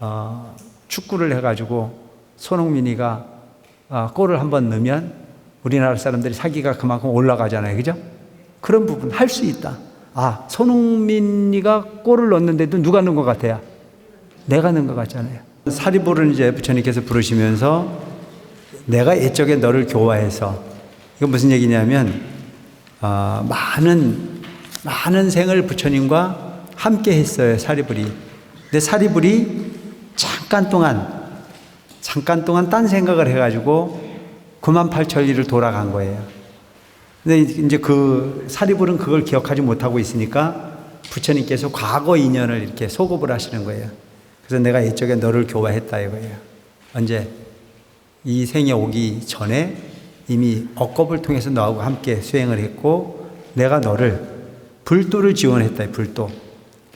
어, 축구를 해가지고 손흥민이가 어, 골을 한 번 넣으면 우리나라 사람들이 사기가 그만큼 올라가잖아요. 그죠? 그런 부분 할 수 있다. 아, 손흥민이가 골을 넣는데도 누가 넣은 것 같아요? 내가 넣은 것 같잖아요. 사리보를 이제 부처님께서 부르시면서 내가 옛적에 너를 교화해서 이건 무슨 얘기냐면 어, 많은 많은 생을 부처님과 함께 했어요 사리불이. 근데 사리불이 잠깐 동안 잠깐 동안 딴 생각을 해가지고 9만 8천 리를 돌아간 거예요. 근데 이제 그 사리불은 그걸 기억하지 못하고 있으니까 부처님께서 과거 인연을 이렇게 소급을 하시는 거예요. 그래서 내가 이쪽에 너를 교화했다 이거예요. 언제 이 생에 오기 전에 이미 억겁을 통해서 너하고 함께 수행을 했고 내가 너를 불도를 지원했다 불도.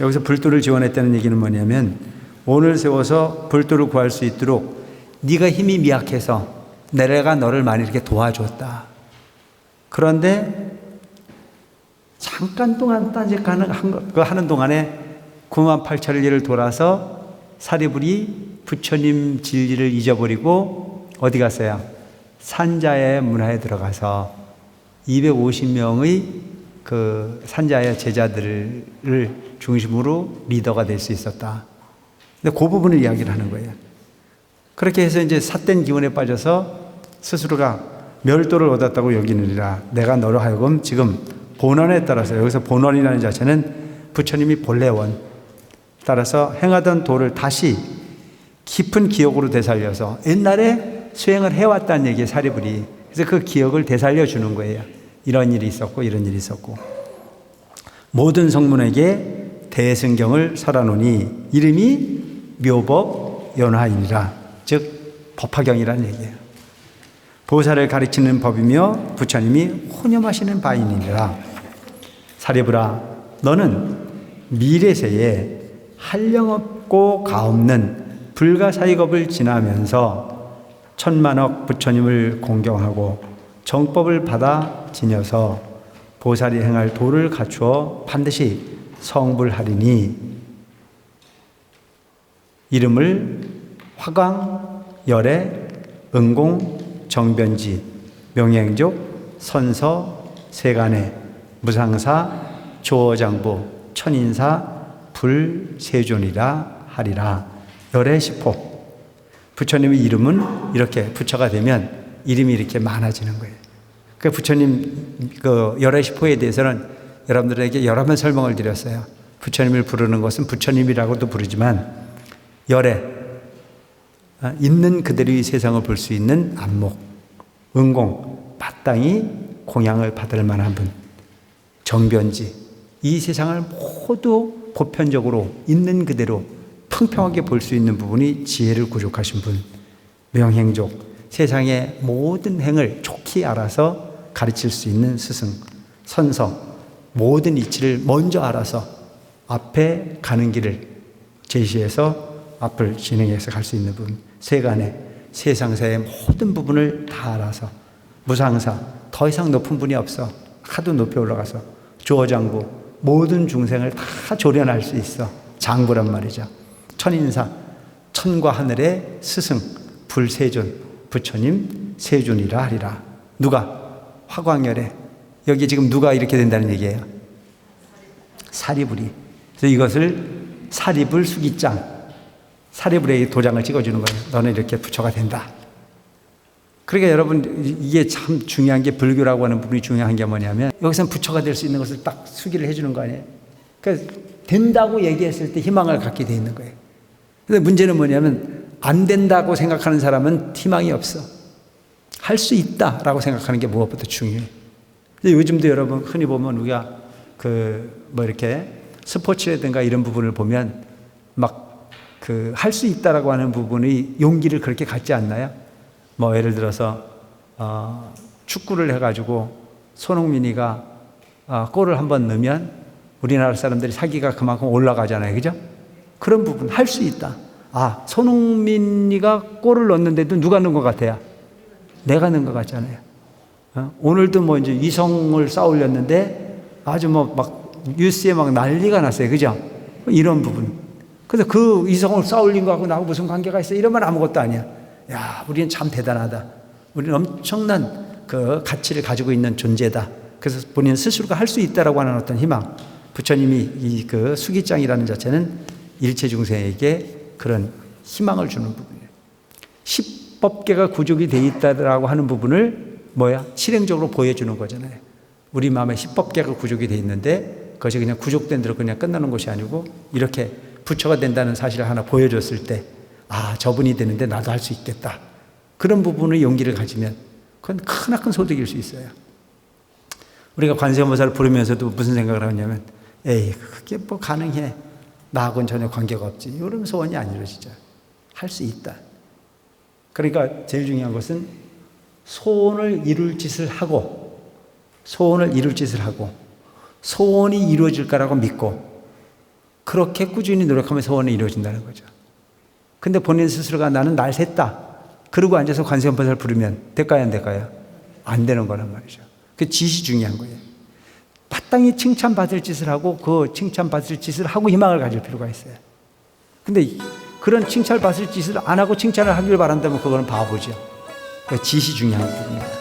여기서 불도를 지원했다는 얘기는 뭐냐면 오늘 세워서 불도를 구할 수 있도록 네가 힘이 미약해서 내가 너를 많이 이렇게 도와줬다. 그런데 잠깐 동안 딴짓하는 그 하는 동안에 9만 8천 리를 돌아서 사리불이 부처님 진리를 잊어버리고 어디 갔어요? 산자의 문화에 들어가서 250명의 그 산자의 제자들을 중심으로 리더가 될 수 있었다. 근데 그 부분을 이야기를 하는 거예요. 그렇게 해서 이제 삿된 기운에 빠져서 스스로가 멸도를 얻었다고 여기느니라. 내가 너로 하여금 지금 본원에 따라서 여기서 본원이라는 자체는 부처님이 본래원 따라서 행하던 도를 다시 깊은 기억으로 되살려서 옛날에 수행을 해왔다는 얘기의 사리불이 그래서 그 기억을 되살려 주는 거예요. 이런 일이 있었고 이런 일이 있었고 모든 성문에게 대승경을 설하노니 이름이 묘법 연화이니라 즉 법화경이라는 얘기예요. 보살을 가르치는 법이며 부처님이 혼념하시는 바이니라 사리불아 너는 미래세에 한량없고 가없는 불가사의겁을 지나면서 천만억 부처님을 공경하고 정법을 받아 지녀서 보살이 행할 도를 갖추어 반드시 성불하리니 이름을 화광, 열애, 응공, 정변지, 명행족, 선서, 세간에, 무상사, 조어장부, 천인사, 불세존이라 하리라. 열애 십호. 부처님의 이름은 이렇게 부처가 되면 이름이 이렇게 많아지는 거예요. 그 부처님 그 열애 십호에 대해서는 여러분들에게 여러 번 설명을 드렸어요. 부처님을 부르는 것은 부처님이라고도 부르지만 열애. 아, 있는 그대로의 세상을 볼 수 있는 안목, 은공, 마땅히 공양을 받을 만한 분, 정변지, 이 세상을 모두 보편적으로 있는 그대로 평평하게 볼 수 있는 부분이 지혜를 구족하신 분, 명행족, 세상의 모든 행을 좋게 알아서 가르칠 수 있는 스승, 선서, 모든 이치를 먼저 알아서 앞에 가는 길을 제시해서 앞을 진행해서 갈 수 있는 분, 세간에 세상사의 모든 부분을 다 알아서 무상사, 더 이상 높은 분이 없어. 하도 높이 올라가서 조어장부, 모든 중생을 다 조련할 수 있어. 장부란 말이죠. 천인사, 천과 하늘의 스승, 불세존, 부처님, 세존이라 하리라. 누가? 화광열에. 여기 지금 누가 이렇게 된다는 얘기예요? 사리불이. 그래서 이것을 사리불 수기장, 사리불에 도장을 찍어주는 거예요. 너는 이렇게 부처가 된다. 그러니까 여러분 이게 참 중요한 게 불교라고 하는 부분이 중요한 게 뭐냐면 여기서 부처가 될 수 있는 것을 딱 수기를 해주는 거 아니에요. 그러니까 된다고 얘기했을 때 희망을 갖게 돼 있는 거예요. 근데 문제는 뭐냐면 안 된다고 생각하는 사람은 희망이 없어. 할 수 있다라고 생각하는 게 무엇보다 중요해. 근데 요즘도 여러분 흔히 보면 우리가 그 뭐 이렇게 스포츠라든가 이런 부분을 보면 막 그 할 수 있다라고 하는 부분이 용기를 그렇게 갖지 않나요? 뭐 예를 들어서 어, 축구를 해가지고 손흥민이가 어, 골을 한 번 넣으면 우리나라 사람들이 사기가 그만큼 올라가잖아요, 그죠? 그런 부분 할 수 있다. 아 손흥민이가 골을 넣는데도 누가 넣은 것 같아요? 내가 넣은 것 같잖아요. 어? 오늘도 뭐 이제 이성을 쌓으렸는데 아주 뭐 막 뉴스에 막 난리가 났어요, 그죠? 이런 부분 근데 그 이성을 쌓올린 거하고 나하고 무슨 관계가 있어? 이러면 아무것도 아니야. 야, 우리는 참 대단하다. 우리는 엄청난 그 가치를 가지고 있는 존재다. 그래서 본인 스스로가 할 수 있다라고 하는 어떤 희망. 부처님이 이 그 수기장이라는 자체는 일체 중생에게 그런 희망을 주는 부분이에요. 십법계가 구족이 돼 있다라고 하는 부분을 뭐야? 실행적으로 보여주는 거잖아요. 우리 마음에 십법계가 구족이 돼 있는데 그것이 그냥 구족된 대로 그냥 끝나는 것이 아니고 이렇게 부처가 된다는 사실을 하나 보여줬을 때 아, 저분이 되는데 나도 할 수 있겠다. 그런 부분의 용기를 가지면 그건 크나큰 소득일 수 있어요. 우리가 관세음보살을 부르면서도 무슨 생각을 하냐면 에이 그게 뭐 가능해 나하고는 전혀 관계가 없지 이런 소원이 안 이루어지죠 할 수 있다 그러니까 제일 중요한 것은 소원을 이룰 짓을 하고 소원을 이룰 짓을 하고 소원이 이루어질 거라고 믿고 그렇게 꾸준히 노력하면 소원이 이루어진다는 거죠 근데 본인 스스로가 나는 날 샜다 그러고 앉아서 관세음보살 부르면 될까요 안 될까요? 안 되는 거란 말이죠 그 짓이 중요한 거예요. 마땅히 칭찬받을 짓을 하고 그 칭찬받을 짓을 하고 희망을 가질 필요가 있어요. 근데 그런 칭찬받을 짓을 안 하고 칭찬을 하길 바란다면 그거는 바보죠. 그 짓이 중요한 부분입니다.